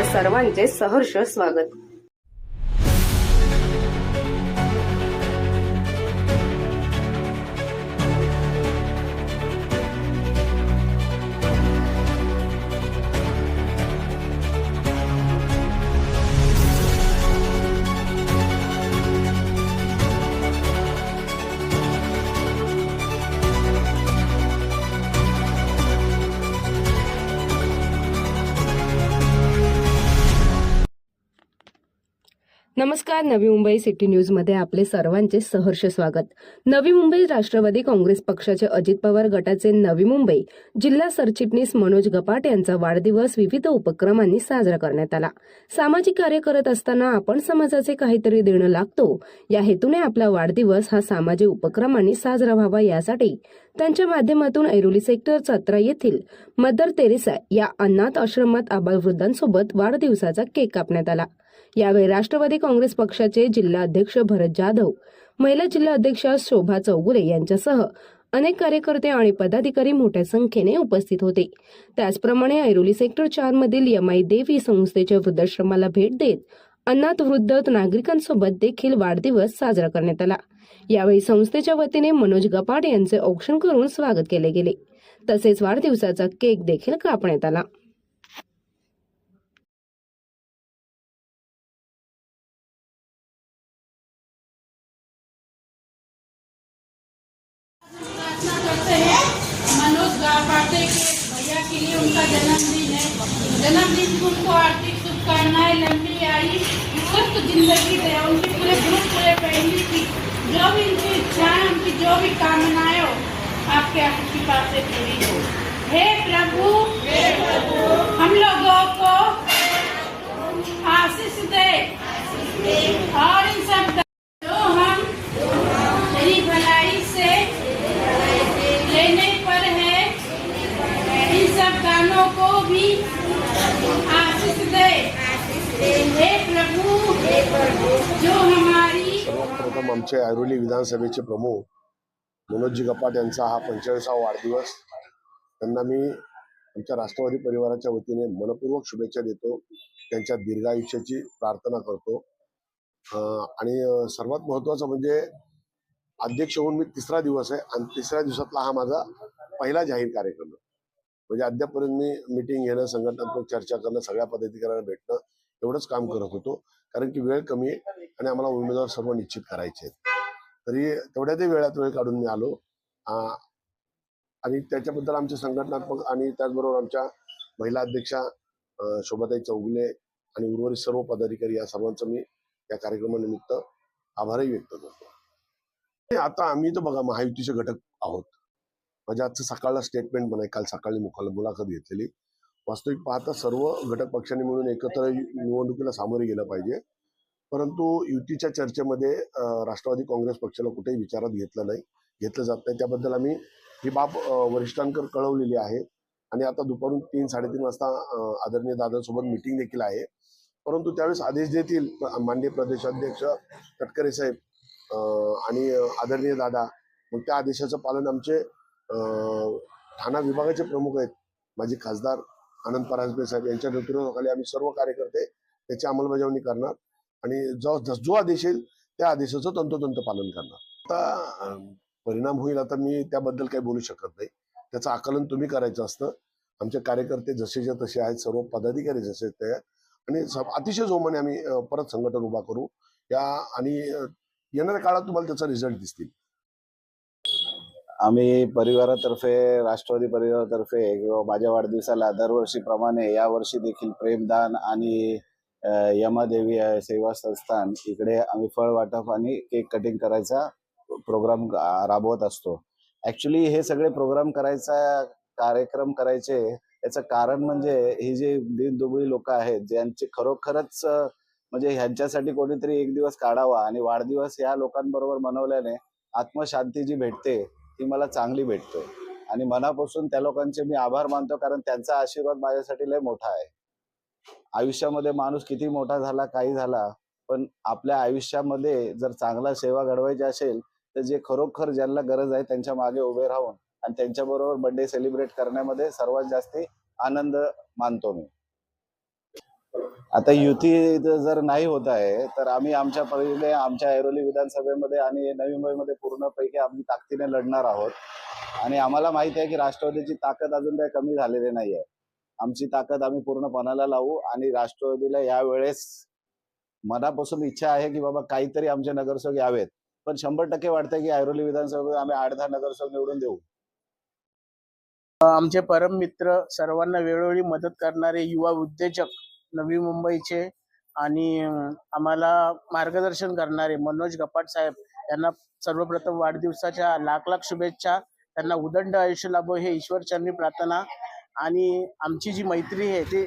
आपल्या सर्वांचे सहर्ष स्वागत. नमस्कार नवी मुंबई सिटी न्यूजमध्ये आपले सर्वांचे सहर्ष स्वागत. नवी मुंबई राष्ट्रवादी काँग्रेस पक्षाचे अजित पवार गटाचे नवी मुंबई जिल्हा सरचिटणीस मनोज गपाट यांचा वाढदिवस विविध उपक्रमांनी साजरा करण्यात आला. सामाजिक कार्य करत असताना आपण समाजाचे काहीतरी देणं लागतो. या हेतूने आपला वाढदिवस हा सामाजिक उपक्रमांनी साजरा व्हावा यासाठी त्यांच्या माध्यमातून ऐरोली सेक्टर सतरा येथील मदर तेरेसा या अनाथ आश्रमात आबालवृद्धांसोबत वाढदिवसाचा केक कापण्यात आला. यावेळी राष्ट्रवादी काँग्रेस पक्षाचे जिल्हा अध्यक्ष भरत जाधव महिला जिल्हा अध्यक्षा शोभा चौगुले यांच्यासह अनेक कार्यकर्ते आणि पदाधिकारी मोठ्या संख्येने उपस्थित होते. त्याचप्रमाणे ऐरोली सेक्टर चार मधील यमाई देवी संस्थेच्या वृद्धाश्रमाला भेट देत अनाथ वृद्ध नागरिकांसोबत देखील वाढदिवस साजरा करण्यात आला. यावेळी संस्थेच्या वतीने मनोज गपाट यांचे औक्षण करून स्वागत केले गेले. तसेच वाढदिवसाचा केक देखील कापण्यात आला. भैया के लिए उनका जन्मदिन है। जन्मदिन को उनको आर्थिक शुभकामनाएँ लंबी आई स्वस्थ ज़िंदगी दे। उनकी पूरे ग्रुप पूरे फैमिली की जो भी उनकी इच्छाएँ उनकी जो भी कामनाएँ हो आपके कृपा से पूरी हो। हे प्रभु हे प्रभु। हम लोगों को आशीष दे। और सब को भी आशीष दे। हे प्रभु जो हमारी सर्वप्रथम आमचे ऐरोली विधानसभेचे प्रमुख मनोजजी गपाट यांचा हा पंचेचाळीसावा वाढदिवस त्यांना मी आमच्या राष्ट्रवादी परिवाराच्या वतीने मनपूर्वक शुभेच्छा देतो त्यांच्या दीर्घायुष्याची प्रार्थना करतो. आणि सर्वात महत्त्वाचं म्हणजे अध्यक्ष होऊन मी तिसरा दिवस आहे आणि तिसऱ्या दिवसातला हा माझा पहिला जाहीर कार्यक्रम आहे. म्हणजे अद्यापर्यंत मी मिटिंग घेणं संघटनात्मक चर्चा करणं सगळ्या पदाधिकाऱ्यांना भेटणं एवढंच काम करत होतो. कारण की वेळ कमी आहे आणि आम्हाला उमेदवार सर्व निश्चित करायचे आहेत. तरी तेवढ्यातही वेळात वेळ काढून मी आलो. आणि त्याच्याबद्दल आमचे संघटनात्मक आणि त्याचबरोबर आमच्या महिला अध्यक्षा शोभाताई चौगुले आणि उर्वरित सर्व पदाधिकारी या सर्वांचं मी या कार्यक्रमानिमित्त आभारही व्यक्त करतो. आता आम्ही तर बघा महायुतीचे घटक आहोत. माझ्या आजचं सकाळला स्टेटमेंट पण आहे काल सकाळी मुखाला मुलाखत घेतलेली. वास्तविक पाहता सर्व घटक पक्षांनी मिळून एकत्र निवडणुकीला सामोरे गेलं पाहिजे. परंतु युतीच्या चर्चेमध्ये राष्ट्रवादी काँग्रेस पक्षाला कुठेही विचारात घेतलं नाही घेतलं जात नाही. त्याबद्दल आम्ही ही बाब अं, वरिष्ठांकडे कळवलेली आहे. आणि आता दुपारून तीन साडेतीन वाजता आदरणीय दादांसोबत मिटिंग देखील आहे. परंतु त्यावेळेस आदेश देतील माननीय प्रदेशाध्यक्ष तटकरे साहेब आणि आदरणीय दादा. मग त्या आदेशाचं पालन आमचे ठाणा विभागाचे प्रमुख आहेत. माझे खासदार आनंद परांजपे साहेब यांच्या नेतृत्वाखाली आम्ही सर्व कार्यकर्ते त्याची अंमलबजावणी करणार आणि जो जो आदेश येईल त्या आदेशाचं तंतोतंत पालन करणार. आता परिणाम होईल आता मी त्याबद्दल काही बोलू शकत नाही. त्याचं आकलन तुम्ही करायचं असतं. आमचे कार्यकर्ते जसेच्या तसे आहेत सर्व पदाधिकारी जसे ते आणि अतिशय जोमाने आम्ही परत संघटन उभा करू. या आणि येणाऱ्या काळात तुम्हाला त्याचा रिझल्ट दिसतील. आम्ही परिवारातर्फे राष्ट्रवादी परिवारातर्फे किंवा माझ्या वाढदिवसाला दरवर्षीप्रमाणे यावर्षी देखील प्रेमदान आणि यमादेवी सेवा संस्थान इकडे आम्ही फळ वाटप आणि केक कटिंग करायचा प्रोग्राम राबवत असतो. ऍक्च्युली हे सगळे प्रोग्राम करायचा कार्यक्रम करायचे याचं कारण म्हणजे ही जी दीनदुबळी लोक आहेत ज्यांचे खरोखरच म्हणजे ह्यांच्यासाठी कोणीतरी एक दिवस काढावा आणि वाढदिवस या लोकांबरोबर मनवल्याने आत्मशांती जी भेटते ती मला चांगली भेटते. आणि मनापासून त्या लोकांचे मी आभार मानतो कारण त्यांचा आशीर्वाद माझ्यासाठी लय मोठा आहे. आयुष्यामध्ये माणूस किती मोठा झाला काही झाला पण आपल्या आयुष्यामध्ये जर चांगला सेवा घडवायची असेल तर जे खरोखर ज्यांना गरज आहे त्यांच्या मागे उभे राहून आणि त्यांच्याबरोबर बर्थडे सेलिब्रेट करण्यामध्ये सर्वात जास्ती आनंद मानतो मी. आता युती जर नाही होत आहे तर आम्ही आमच्या परीने आमच्या ऐरोली विधानसभेमध्ये आणि नवी मुंबईमध्ये पूर्णपैकी आम्ही ताकदीने लढणार आहोत. आणि आम्हाला माहीत आहे की राष्ट्रवादीची ताकद अजून काही कमी झालेली नाही आहे. आमची ताकद आम्ही पूर्णपणाला लावू आणि राष्ट्रवादीला यावेळेस मनापासून इच्छा आहे की बाबा काहीतरी आमचे नगरसेवक यावेत. पण शंभर टक्के वाटतंय की ऐरोली विधानसभेमध्ये आम्ही आठ दहा नगरसेवक निवडून देऊ. आमचे परम मित्र सर्वांना वेळोवेळी मदत करणारे युवा उद्योजक नवी मुंबईचे आणि आम्हाला मार्गदर्शन करणारे मनोज गपाट साहेब यांना सर्वप्रथम वाढदिवसाच्या लाख लाख शुभेच्छा. त्यांना उदंड आयुष्य लाभो हे ईश्वरचरणी प्रार्थना. आणि आमची जी मैत्री आहे ती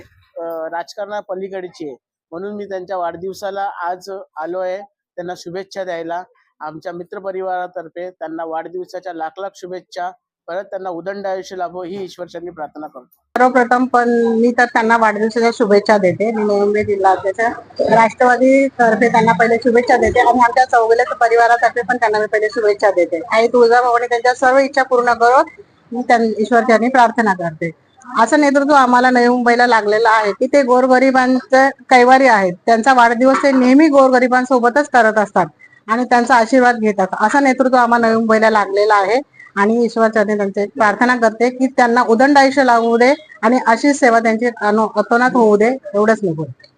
राजकारणा पलीकडची आहे. म्हणून मी त्यांच्या वाढदिवसाला आज आलो आहे त्यांना शुभेच्छा द्यायला. आमच्या मित्रपरिवारातर्फे त्यांना वाढदिवसाच्या लाख लाख शुभेच्छा. परत त्यांना उदंड आयुष्य लाभो ही ईश्वरचरणी प्रार्थना करतो. सर्वप्रथम पण मी तर त्यांना वाढदिवसाच्या शुभेच्छा देते. मी मुंबई जिल्हा अध्यक्ष राष्ट्रवादी तर्फे त्यांना पहिले शुभेच्छा देते आणि आमच्या चौगुले परिवारातर्फे पण त्यांना मी पहिले शुभेच्छा देते. आई तुळजाभवानी त्यांच्या सर्व इच्छा पूर्ण करून मी ईश्वर त्यांनी प्रार्थना करते. असं नेतृत्व आम्हाला नवी मुंबईला लागलेलं आहे की ते गोरगरिबांचे कैवारी आहेत. त्यांचा वाढदिवस ते नेहमी गोरगरिबांसोबतच करत असतात आणि त्यांचा आशीर्वाद घेतात. असं नेतृत्व आम्हाला नवी मुंबईला लागलेलं आहे. आणि ईश्वर ईश्वरचरणी त्यांचे प्रार्थना करते की त्यांना उदंड आयुष्य लागू दे आणि अशीच सेवा त्यांची अनो- अतोनात होऊ दे एवढंच मी बोलते